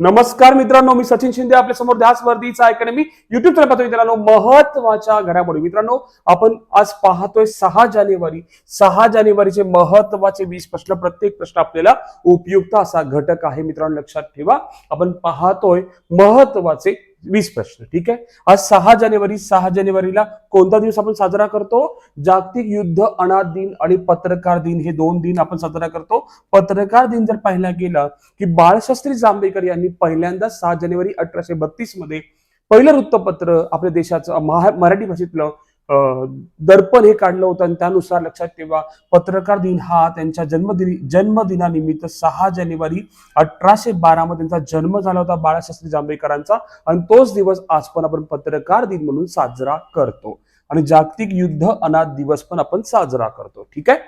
नमस्कार मित्रांनो मी सचिन शिंदे आपल्यासमोर ध्यास वर्दीचा अकॅडमी युट्यूब चॅनल पाहतो मित्रांनो महत्त्वाच्या घडामोडी. मित्रांनो आपण आज पाहतोय सहा जानेवारी. सहा जानेवारीचे महत्त्वाचे वीस प्रश्न प्रत्येक प्रश्न आपल्याला उपयुक्त असा घटक आहे. मित्रांनो लक्षात ठेवा. आपण पाहतोय महत्त्वाचे वीस प्रश्न ठीक आहे? आज सहा जानेवारी सहा जानेवारीला कोणता दिवस आपण साजरा करतो? जागतिक युद्ध अनाथ दिन आणि पत्रकार दिन हे दोन दिन आपण साजरा करतो. पत्रकार दिन जर पाहिला गेला की बाळशास्त्री जांभेकर यांनी पहिल्यांदा सहा जानेवारी अठराशे बत्तीसमध्ये पहिलं वृत्तपत्र आपल्या देशाचं महा- मराठी भाषेतलं दर्पण हे काढलं होतं आणि त्यानुसार लक्षात ठेवा पत्रकार दिन हा त्यांच्या जन्मदिनी जन्मदिनानिमित्त सहा जानेवारी अठराशे बारा मध्ये त्यांचा जन्म झाला होता बाळाशास्त्री जांभेकरांचा. आणि तोच दिवस आज पण आपण पत्रकार दिन म्हणून साजरा करतो. आणि जागतिक युद्ध अनाथ दिवस पण आपण साजरा करतो. ठीक आहे?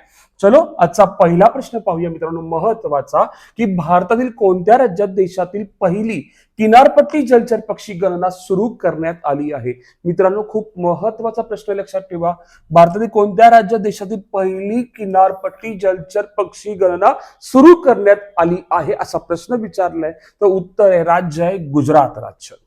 चलो आजचा पहिला प्रश्न पाहूया मित्रांनो. महत्त्वाचा की भारतातील कोणत्या राज्यात देशातील पहिली किनारपट्टी जलचर पक्षी गणना सुरू करण्यात आली आहे? मित्रांनो खूप महत्त्वाचा प्रश्न लक्षात ठेवा. भारतातील कोणत्या राज्यात देशातील पहिली किनारपट्टी जलचर पक्षी गणना सुरू करण्यात आली आहे असा प्रश्न विचारलाय? तर उत्तर आहे राज्य आहे गुजरात राज्य.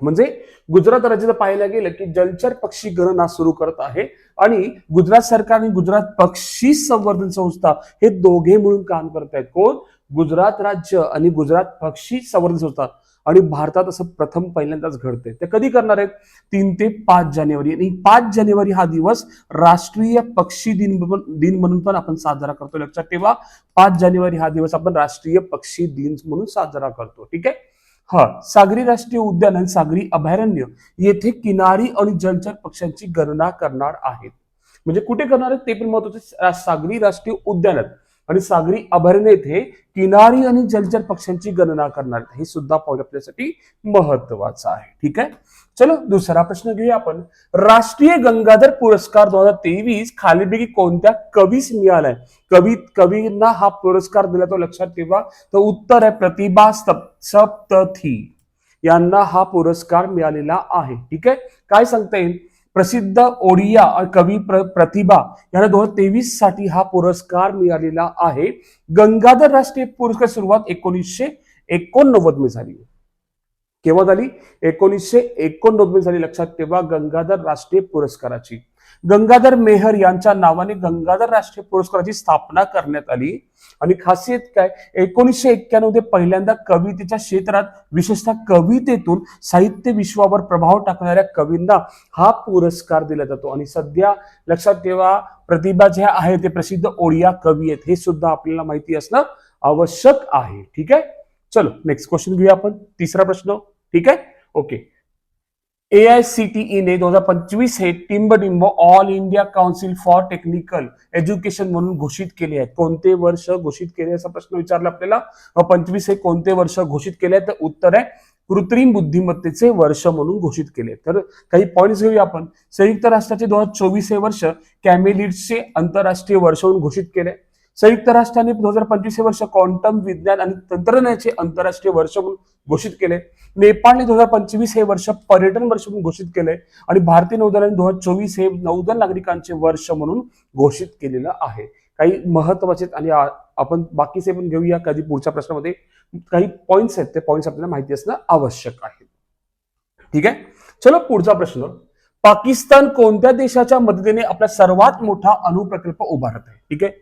म्हणजे गुजरात राज्याचं पाहायला गेलं की जलचर पक्षी गणना सुरू करत आहे आणि गुजरात सरकार आणि गुजरात पक्षी संवर्धन संस्था हे दोघे मिळून काम करत आहेत. कोण? गुजरात राज्य आणि गुजरात पक्षी संवर्धन संस्था. आणि भारतात असं प्रथम पहिल्यांदाच घडतंय. ते कधी करणार आहेत? तीन ते पाच जानेवारी. आणि पाच जानेवारी हा दिवस राष्ट्रीय पक्षी दिन दिन म्हणून पण आपण साजरा करतो लक्षात ठेवा. पाच जानेवारी हा दिवस आपण राष्ट्रीय पक्षी दिन म्हणून साजरा करतो. ठीक आहे? हा सागरी राष्ट्रीय उद्यान आणि सागरी अभयारण्य येथे किनारी आणि जलचर पक्ष्यांची गणना करणार आहेत. म्हणजे कुठे करणार आहेत? ते पण महत्त्वाचे सागरी राष्ट्रीय उद्यानात. आणि सागरी अभयारण्य येथे किनारी आणि जलचर पक्ष्यांची गणना करणार. हे सुद्धा पाऊल आपल्यासाठी महत्वाचं आहे. ठीक आहे? चलो दुसरा प्रश्न घेऊया आपण. राष्ट्रीय गंगाधर पुरस्कार दोन हजार तेवीस खालीपैकी कोणत्या कवीस मिळालाय? कवी कवींना हा पुरस्कार दिला तो लक्षात ठेवा. तर उत्तर आहे प्रतिभा सप्तथी. यांना हा पुरस्कार मिळालेला आहे. ठीक आहे? काय सांगता येईल? प्रसिद्ध ओडिया कवी प्र- प्रतिभा यांना दोन हजार तेवीससाठी हा पुरस्कार मिळालेला आहे. गंगाधर राष्ट्रीय पुरस्कार सुरुवात एकोणीसशे एकोणनव्वदमध्ये झाली. केव्हा झाली? एकोणीसशे एकोणनव्वद झाली. लक्षात ठेवा गंगाधर राष्ट्रीय पुरस्काराची. गंगाधर मेहर यांच्या नावाने गंगाधर राष्ट्रीय पुरस्काराची स्थापना करण्यात आली. आणि खासियत काय? एकोणीसशे एक्क्याण्णवमध्ये पहिल्यांदा कवितेच्या क्षेत्रात विशेषतः कवितेतून साहित्य विश्वावर प्रभाव टाकणाऱ्या कवींना हा पुरस्कार दिला जातो. आणि सध्या लक्षात ठेवा प्रतिभा जे आहे ते प्रसिद्ध ओडिया कवी आहेत. हे सुद्धा आपल्याला माहिती असणं आवश्यक आहे. ठीक आहे? चलो नेक्स्ट क्वेश्चन घेऊया आपण. तिसरा प्रश्न. ठीक आहे? Okay A I C T ईने दोन हजार पंचवीस हे टिंबडिंब all India council for technical education म्हणून घोषित केले आहे. कोणते वर्ष घोषित केले असा प्रश्न विचारला आपल्याला? पंचवीस हे कोणते वर्ष घोषित केले आहे? तर उत्तर आहे कृत्रिम बुद्धिमत्तेचे वर्ष म्हणून घोषित केले. तर काही पॉईंट्स घेऊया आपण. संयुक्त राष्ट्राचे दोन हजार चोवीस हे वर्ष कॅमेलिड्सचे आंतरराष्ट्रीय वर्ष म्हणून घोषित केले. संयुक्त राष्ट्राने दोन हजार पंचवीस हे वर्ष क्वांटम विज्ञान आणि तंत्रज्ञानाचे आंतरराष्ट्रीय वर्ष म्हणून घोषित केले. नेपाळने दोन हजार पंचवीस हे वर्ष पर्यटन वर्ष म्हणून घोषित केले आणि भारतीय नौदलाने दोन हजार चोवीस हे नौदल नागरिकांचे वर्ष म्हणून घोषित केलेलं आहे. काही महत्त्वाचे आणि आपण बाकीचे पण घेऊया कधी पुढच्या प्रश्नामध्ये. काही पॉइंट्स आहेत ते पॉइंट्स आपल्याला माहिती असणं आवश्यक आहे. ठीक आहे? चलो पुढचा प्रश्न. पाकिस्तान कोणत्या देशाच्या मदतीने आपला सर्वात मोठा अणुप्रकल्प उभारत आहे? ठीक आहे?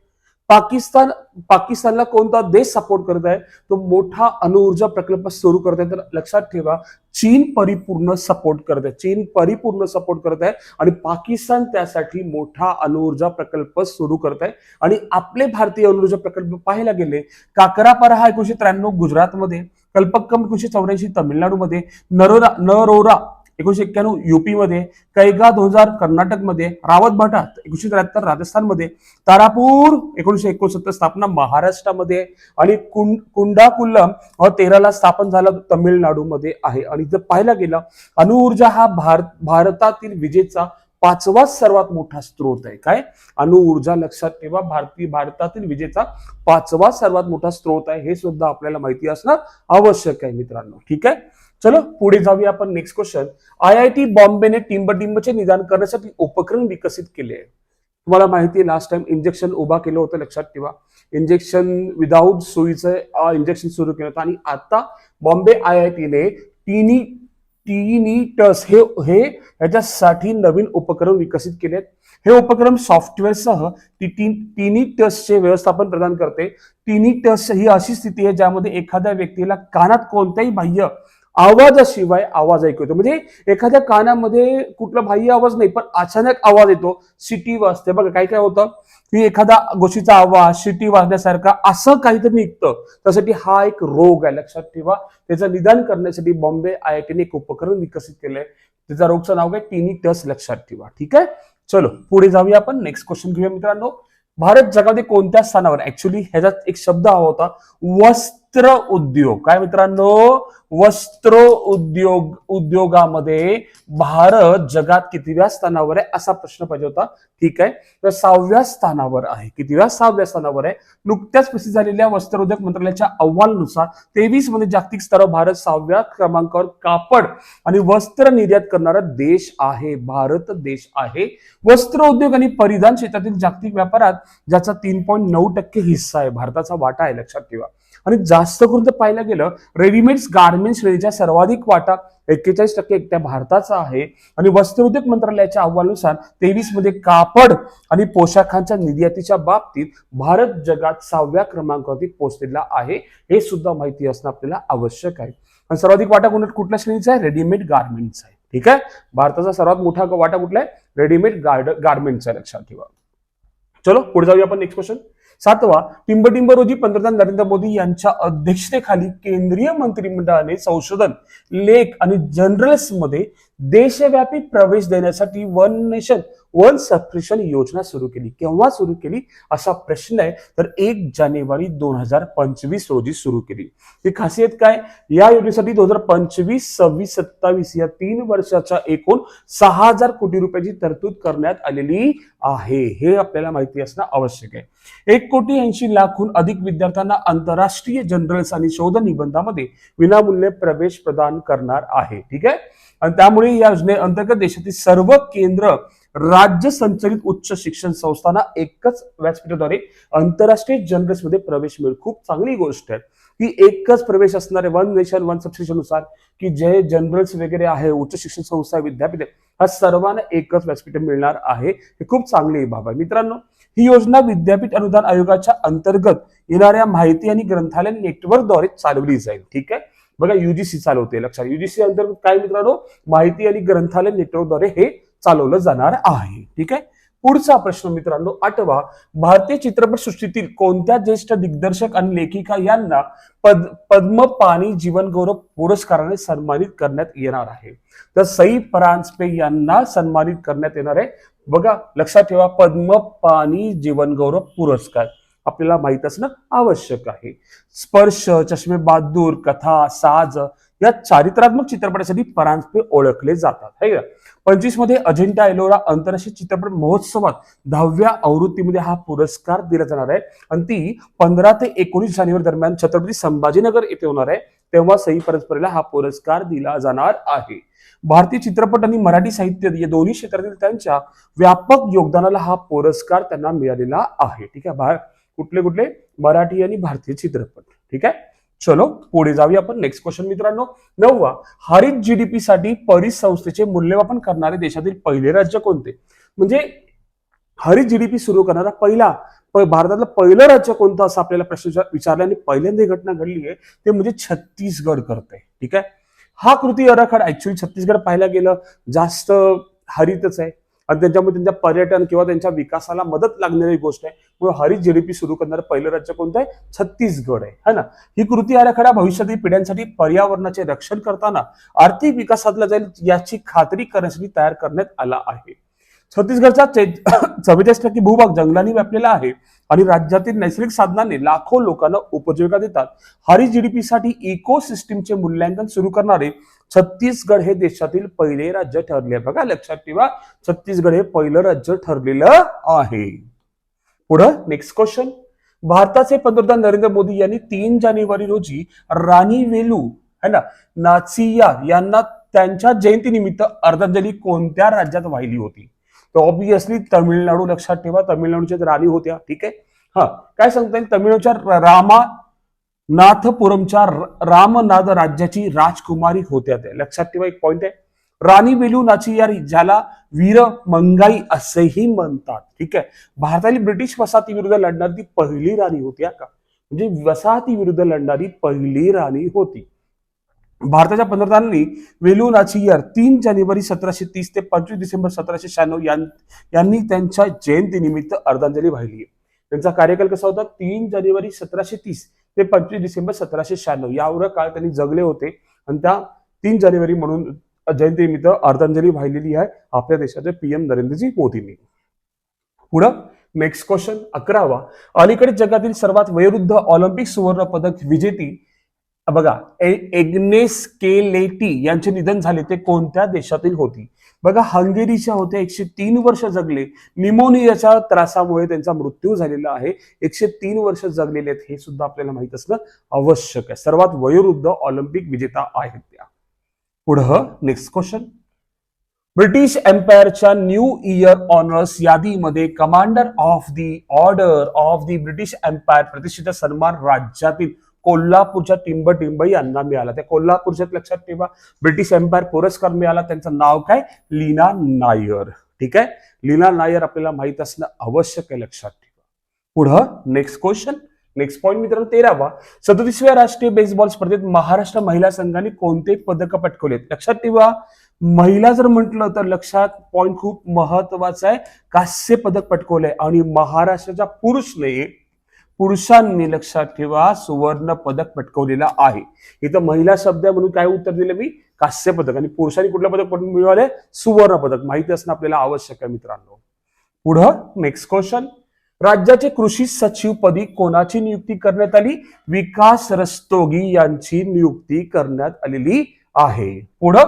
पाकिस्तान पाकिस्तानला कोणता देश सपोर्ट करत आहे? तो मोठा अणुऊर्जा प्रकल्प सुरू करत आहे. तर लक्षात ठेवा चीन परिपूर्ण सपोर्ट करत आहे. चीन परिपूर्ण सपोर्ट करत आहे आणि पाकिस्तान त्यासाठी मोठा अणुऊर्जा प्रकल्प सुरू करत आहे. आणि आपले भारतीय अणुऊर्जा प्रकल्प पाहायला गेले काकरापारा हा एकोणीशे त्र्याण्णव गुजरातमध्ये कल्पक्कम एकोणीशे चौऱ्याऐंशी तामिळनाडूमध्ये नरोरा नरोरा एकोणीशे एक्क्याण्णव युपीमध्ये कैगा दोन हजार कर्नाटकमध्ये रावत भाटा एकोणीशे त्र्याहत्तर राजस्थानमध्ये तारापूर एकोणीशे एकोणसत्तर स्थापना महाराष्ट्रामध्ये आणि कुं कुंडाकुल्लम तेराला स्थापन झाला तमिळनाडूमध्ये आहे. आणि जर पाहायला गेलं अणुऊर्जा हा भारत भारतातील विजेचा पाचवा सर्वात मोठा स्रोत आहे. काय? अणुऊर्जा लक्षात ठेवा भारतीय भारतातील विजेचा पाचवा सर्वात मोठा स्रोत आहे. हे सुद्धा आपल्याला माहिती असणं आवश्यक आहे मित्रांनो. ठीक आहे? चलो पुढे जाऊया आपण next question I I T बॉम्बेने टिंबटिंबचे निदान करण्यासाठी उपकरण विकसित केले. आहे तुम्हाला माहिती आहे लास्ट टाइम इंजेक्शन उभा केलं होतं लक्षात ठेवा. इंजेक्शन विदाऊट सोयीचं इंजेक्शन सुरू केलं होतं. आणि आता बॉम्बे आय आय टीने टिनी टस हे हे याच्यासाठी नवीन उपक्रम विकसित केले आहेत. हे उपक्रम सॉफ्टवेअरसह टिनिटसचे व्यवस्थापन प्रदान करते. टिनिटस ही अशी स्थिती आहे ज्यामध्ये एखाद्या व्यक्तीला कानात कोणत्याही बाह्य आवाजाशिवाय आवाज ऐकू येतो. म्हणजे एखाद्या कानामध्ये कुठला बाह्य आवाज नाही पण अचानक आवाज येतो सिटी वाजते. बघा काय काय होतं? की एखादा गोष्टीचा आवाज शिटी वाजण्यासारखा असं काहीतरी निघतं. त्यासाठी हा एक रोग आहे. लक्षात ठेवा. त्याचं निदान करण्यासाठी बॉम्बे आय आय टीने एक उपकरण विकसित केलंय. त्याचा रोगचं नाव काय? टिनी टस. लक्षात ठेवा. ठीक आहे? चलो पुढे जाऊया आपण. नेक्स्ट क्वेश्चन घेऊया मित्रांनो. भारत जगामध्ये कोणत्या स्थानावर ऍक्च्युली ह्याच्यात एक शब्द हवा होता. वस्त्र उद्योग. काय मित्रांनो? वस्त्र उद्योग उद्योगामध्ये भारत जगात कितव्या स्थानावर आहे असा प्रश्न पाहिजे होता. ठीक आहे? तर सहाव्या स्थानावर आहे. कितव्या? सहाव्या स्थानावर आहे. नुकत्याच प्रसिद्ध झालेल्या वस्त्र उद्योग मंत्रालयाच्या अहवालानुसार तेवीसमध्ये जागतिक स्तरावर भारत सहाव्या क्रमांकावर कापड आणि वस्त्र निर्यात करणारा देश आहे. भारत देश आहे. वस्त्र उद्योग आणि परिधान क्षेत्रातील जागतिक व्यापारात ज्याचा तीन पॉईंट नऊ टक्के हिस्सा आहे. भारताचा वाटा आहे लक्षात ठेवा. आणि जास्त करून जर पाहायला गेलं रेडीमेड गार्मेंट श्रेणीच्या सर्वाधिक वाटा एक्केचाळीस टक्के एकट्या भारताचा आहे. आणि वस्त्रोद्योग मंत्रालयाच्या अहवालानुसार तेवीसमध्ये कापड आणि पोशाखांच्या निर्यातीच्या बाबतीत भारत जगात सहाव्या क्रमांकावरती पोहोचलेला आहे. हे सुद्धा माहिती असणं आपल्याला आवश्यक आहे. आणि सर्वाधिक वाटा कोण कुठल्या श्रेणीचा आहे? रेडीमेड गार्मेंट्स आहे. ठीक आहे? भारताचा सर्वात मोठा वाटा कुठला आहे? रेडीमेड गार्ड गार्मेंट्सचा लक्षात ठेवा. चलो पुढे जाऊया आपण नेक्स्ट क्वेश्चन सातवा टिंबटिंब रोजी पंतप्रधान नरेंद्र मोदी यांच्या अध्यक्षतेखाली केंद्रीय मंत्रिमंडळाने संशोधन लेख आणि जर्नल्समध्ये देशव्यापी प्रवेश देण्यासाठी वन नेशन वन सबस्क्रिप्शन योजना सुरू केली. केव्हा सुरू केली? असा प्रश्न आहे. तर एक जानेवारी दोन हजार पंचवीस रोजी सुरू केली. ही खासियत काय? या योजनेसाठी दोन हजार पंचवीस सव्वीस सत्तावीस या तीन वर्षाच्या एकूण सहा हजार कोटी रुपयाची तरतूद करण्यात आलेली आहे. हे आपल्याला माहिती असणं आवश्यक आहे. एक कोटी ऐंशी लाखहून अधिक विद्यार्थ्यांना आंतरराष्ट्रीय जर्नल्स आणि शोध निबंधामध्ये विनामूल्य प्रवेश प्रदान करणार आहे. ठीक आहे? आणि त्यामुळे या योजनेअंतर्गत देशातील सर्व केंद्र राज्य संचलित उच्च शिक्षण संस्थांना एकच व्यासपीठाद्वारे आंतरराष्ट्रीय जर्नलिस्टमध्ये मध्ये प्रवेश मिळेल. खूप चांगली गोष्ट आहे की एकच प्रवेश असणारे वन नेशन वन सबस्क्रिप्शननुसार की जे जर्नल्स वगैरे आहे उच्च शिक्षण संस्था विद्यापीठ हा सर्वांना एकच व्यासपीठ मिळणार आहे. हे खूप चांगली बाब आहे. मित्रांनो ही योजना विद्यापीठ अनुदान आयोगाच्या अंतर्गत येणाऱ्या माहिती आणि ग्रंथालय नेटवर्कद्वारे चालवली जाईल. ठीक आहे? बघा युजीसी चालवते. लक्षात युजीसी अंतर्गत काय मित्रांनो? माहिती आणि ग्रंथालय नेटवर्कद्वारे हे चालवलं जाणार आहे. ठीक आहे? पुढचा प्रश्न मित्रांनो आठवा भारतीय चित्रपट सृष्टीतील कोणत्या ज्येष्ठ दिग्दर्शक आणि लेखिका यांना पद पद्म पाणी जीवन गौरव पुरस्काराने सन्मानित करण्यात येणार आहे? तर सई परांजपे यांना सन्मानित करण्यात येणार आहे. बघा लक्षात ठेवा पद्म पाणी जीवन गौरव पुरस्कार. आपल्याला माहीत असणं आवश्यक आहे. स्पर्श चष्मे बहादूर कथा साज या चारित्रात्मक चित्रपटासाठी परांजपे ओळखले जातात है का? पंचवीसमध्ये अजिंठा एलोरा आंतरराष्ट्रीय चित्रपट महोत्सवात दहाव्या आवृत्तीमध्ये हा पुरस्कार दिला जाणार आहे. आणि ती पंधरा ते एकोणीस जानेवारी दरम्यान छत्रपती संभाजीनगर येथे होणार आहे. तेव्हा सई परस्परेला हा पुरस्कार दिला जाणार आहे. भारतीय चित्रपट आणि मराठी साहित्य या दोन्ही क्षेत्रातील त्यांच्या व्यापक योगदानाला हा पुरस्कार त्यांना मिळालेला आहे. ठीक आहे कुठले कुठले? मराठी आणि भारतीय चित्रपट. ठीक आहे? चलो पुढे जाऊया आपण. नेक्स्ट क्वेश्चन मित्रांनो. नववा हरित जीडीपी साठी परिसंस्थेचे मूल्यमापन करणारे देशातील पहिले राज्य कोणते? म्हणजे हरित जीडीपी सुरू करणारा पहिला भारतातलं पहिलं राज्य कोणतं असं आपल्याला प्रश्न विचारला आणि पहिल्यांदा ही घटना घडली आहे ते म्हणजे छत्तीसगड करते ठीक आहे? हा कृती आराखडा ऍक्च्युली छत्तीसगड पाहायला गेलं. जास्त हरितच आहे. आणि त्याच्यामुळे त्यांच्या पर्यटन किंवा त्यांच्या विकासाला मदत लागणारी गोष्ट आहे. म्हणून हरित जीडीपी सुरू करणारं पहिलं राज्य कोणतं आहे? छत्तीसगड आहे. है ना? ही कृती आराखडा भविष्यातील पिढ्यांसाठी पर्यावरणाचे रक्षण करताना आर्थिक विकास साधला जाईल याची खात्री करण्यासाठी तयार करण्यात आला आहे. छत्तीसगडचा चव्वेचाळीस टक्के भूभाग जंगलांनी व्यापलेला आहे आणि राज्यातील नैसर्गिक साधनांनी लाखो लोकांना उपजीविका देतात. हरित जीडीपी साठी इको सिस्टीमचे मूल्यांकन सुरू करणारे छत्तीसगड हे देशातील पहिले राज्य ठरले. बघा लक्षात ठेवा छत्तीसगड हे पहिलं राज्य ठरलेलं आहे. पुढं नेक्स्ट क्वेश्चन भारताचे पंतप्रधान नरेंद्र मोदी यांनी तीन जानेवारी रोजी राणी वेलू है ना नाचिया यांना त्यांच्या जयंतीनिमित्त अर्धांजली कोणत्या राज्यात वाहिली होती? तर ऑब्विसली तमिळनाडू लक्षात ठेवा तमिळनाडूच्या राणी होत्या ठीक आहे? हा काय सांगता येईल? तमिळनाडूच्या रामा नाथपुरमच्या रामनाद रामनाथ राज्याची राजकुमारी होत्या त्या. लक्षात ठेवा एक पॉइंट आहे. राणी वेलू नाचियार ज्याला वीर मंगाई असेही म्हणतात. ठीक आहे? भारतातील ब्रिटिश वसाहती विरुद्ध लढणारी ती पहिली राणी होती का? म्हणजे वसाहती विरुद्ध लढणारी पहिली राणी होती. भारताच्या पंतप्रधानांनी वेलू नाचियार तीन जानेवारी सतराशे तीस ते पंचवीस डिसेंबर सतराशे शहाण्णव यां- यांनी त्यांच्या जयंतीनिमित्त अर्धांजली वाहिली आहे. त्यांचा कार्यकाल कसा होता? तीन जानेवारी सतराशे तीस. ते पंचवीस डिसेंबर सतराशे शहाण्णव. यावर काळ त्यांनी जगले होते. आणि त्या तीन जानेवारी म्हणून जयंतीनिमित्त अर्धांजली वाहिलेली आहे आपल्या देशाचे पीएम नरेंद्रजी मोदींनी. पुढं नेक्स्ट क्वेश्चन अकरावा. अलीकडे जगातील सर्वात वयोवृद्ध ऑलिम्पिक सुवर्ण पदक विजेती बघा एग्नेस केलेटी यांचे निधन झाले ते कोणत्या देशातील होती? बघा हंगेरीच्या होत्या एकशे तीन वर्ष जगले. निमोनियाच्या त्रासामुळे त्यांचा मृत्यू झालेला आहे. एकशे तीन वर्ष जगलेले आहेत हे सुद्धा आपल्याला माहीत असणं आवश्यक आहे. सर्वात वयोवृद्ध ऑलिम्पिक विजेता आहेत त्या. पुढं नेक्स्ट क्वेश्चन ब्रिटिश एम्पायरच्या न्यू इयर ऑनर्स यादीमध्ये commander of the order of the British empire प्रतिष्ठेचा सन्मान राज्यातील कोल्हापूरच्या टिंब टिंब यांना मिळाला. त्या कोल्हापूरच्या लक्षात ठेवा. ब्रिटिश एम्पायर पुरस्कार मिळाला. त्यांचं नाव काय? लीना नायर. ठीक आहे? लीना नायर आपल्याला माहीत असणं आवश्यक आहे लक्षात ठेवा. पुढं नेक्स्ट क्वेश्चन नेक्स्ट पॉईंट मित्रांनो तेरावा. सदतीसव्या राष्ट्रीय बेसबॉल स्पर्धेत महाराष्ट्र महिला संघाने कोणते पदक पटकवलेत? लक्षात ठेवा. महिला जर म्हटलं तर लक्षात पॉईंट खूप महत्त्वाचा आहे. कांस्य पदक पटकवलंय. आणि महाराष्ट्राच्या पुरुषने पुरुषांनी लक्षात ठेवा सुवर्ण पदक पटकवलेला आहे. इथं महिला शब्द म्हणून काय उत्तर दिलं मी? कांस्य पदक. आणि पुरुषांनी कुठलं पदक मिळवले सुवर्ण पदक. माहिती असणं आपल्याला आवश्यक आहे मित्रांनो. पुढं नेक्स्ट क्वेश्चन राज्याचे कृषी सचिव पदी कोणाची नियुक्ती करण्यात आली? विकास रस्तोगी यांची नियुक्ती करण्यात आलेली आहे. पुढं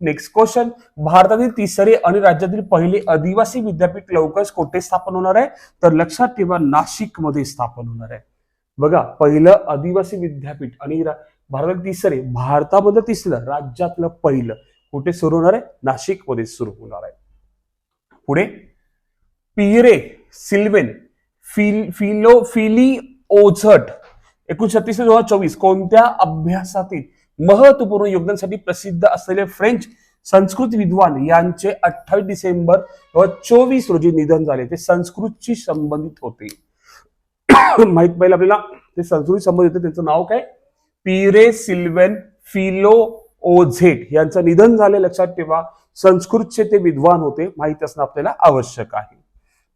नेक्स्ट क्वेश्चन भारतातील तिसरे आणि राज्यातील पहिले आदिवासी विद्यापीठ लवकरच कुठे स्थापन होणार आहे? तर लक्षात ठेवा नाशिकमध्ये स्थापन होणार आहे. बघा पहिलं आदिवासी विद्यापीठ आणि भारतात भारतातील तिसरे भारतामध्ये तिसरं राज्यातलं पहिलं कुठे सुरू होणार आहे? नाशिकमध्ये सुरू होणार आहे. पुढे पिरे सिल्वेन फिल फिलो फिली ओझट एकोणीस छत्तीस ते दोन हजार चोवीस कोणत्या अभ्यासातील महत्त्वपूर्ण योगदानासाठी प्रसिद्ध असलेले फ्रेंच संस्कृत विद्वान यांचे अठ्ठावीस डिसेंबर चोवीस रोजी निधन झाले. ते संस्कृतशी संबंधित होते. माहीत पाहिजे आपल्याला ते संस्कृत संबंधित होते. त्यांचं नाव काय? पिरे सिल्वेन फिलो ओझेट यांचं निधन झाले. लक्षात ठेवा संस्कृतचे ते विद्वान होते. माहीत असणं आपल्याला आवश्यक आहे.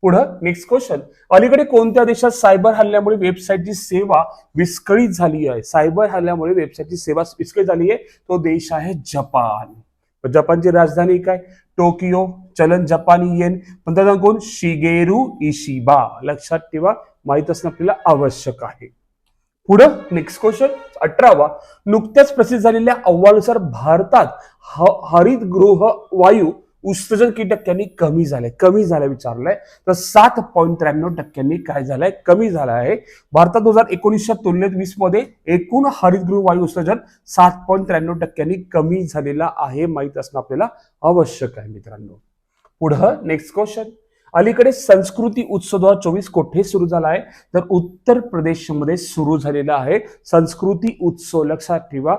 पुढं नेक्स्ट क्वेश्चन अलीकडे कोणत्या देशात सायबर हल्ल्यामुळे वेबसाईटची सेवा विस्कळीत झाली आहे? सायबर हल्ल्यामुळे वेबसाईटची सेवा विस्कळीत झाली आहे. तो देश आहे जपान. जपानची राजधानी काय? टोकियो चलन जपानी येन. पंतप्रधान कोण? Shigeru Ishiba. लक्षात ठेवा माहीत असणं आपल्याला आवश्यक आहे. पुढं नेक्स्ट क्वेश्चन अठरावा. नुकत्याच प्रसिद्ध झालेल्या अहवालानुसार भारतात ह- हरितगृह वायू उत्सर्जन किती टक्क्यांनी कमी झालंय कमी झालंय विचारलंय. तर सात पॉईंट त्र्याण्णव टक्क्यांनी काय झालंय? कमी झालं आहे. भारतात दोन हजार एकोणीसच्या तुलनेत वीसमध्ये एकूण हरितगृह वायू उत्सर्जन सात पॉईंट त्र्याण्णव टक्क्यांनी कमी झालेला आहे माहीत असणं आपल्याला आवश्यक आहे मित्रांनो. पुढं नेक्स्ट क्वेश्चन अलीकडे संस्कृती उत्सव दोन हजार चोवीस कोठे सुरू झाला आहे? तर उत्तर प्रदेशमध्ये सुरू झालेला आहे. संस्कृती उत्सव लक्षात ठेवा.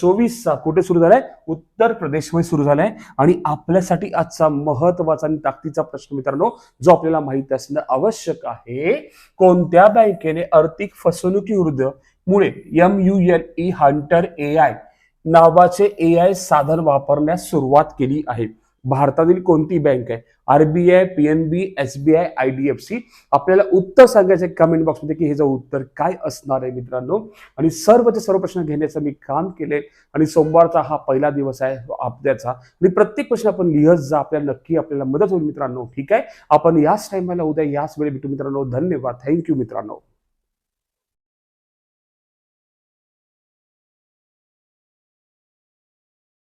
चोवीसचा कुठे सुरू झालाय? उत्तर प्रदेशमध्ये सुरू झालाय. आणि आपल्यासाठी आजचा महत्त्वाचा आणि ताकदीचा प्रश्न मित्रांनो जो आपल्याला माहिती असणं आवश्यक आहे कोणत्या बँकेने आर्थिक फसवणुकीविरुद्ध मुळे M U L E hunter A I नावाचे ए आय साधन वापरण्यास सुरुवात केली आहे? भारतातील कोणती बँक आहे? आरबीआय पीएनबी एफ सी आपल्याला उत्तर सांगायचं कमेंट बॉक्समध्ये की हे उत्तर काय असणार आहे मित्रांनो? आणि सर्वचे सर्व प्रश्न घेण्याचं मी काम केले आणि सोमवारचा हा पहिला दिवस आहे आपल्याचा आणि प्रत्येक प्रश्न आपण लिहत जा आपल्याला नक्की आपल्याला मदत होईल मित्रांनो. ठीक आहे? आपण याच टायमाला उद्या याच वेळी भेटू मित्रांनो. धन्यवाद. थँक्यू मित्रांनो.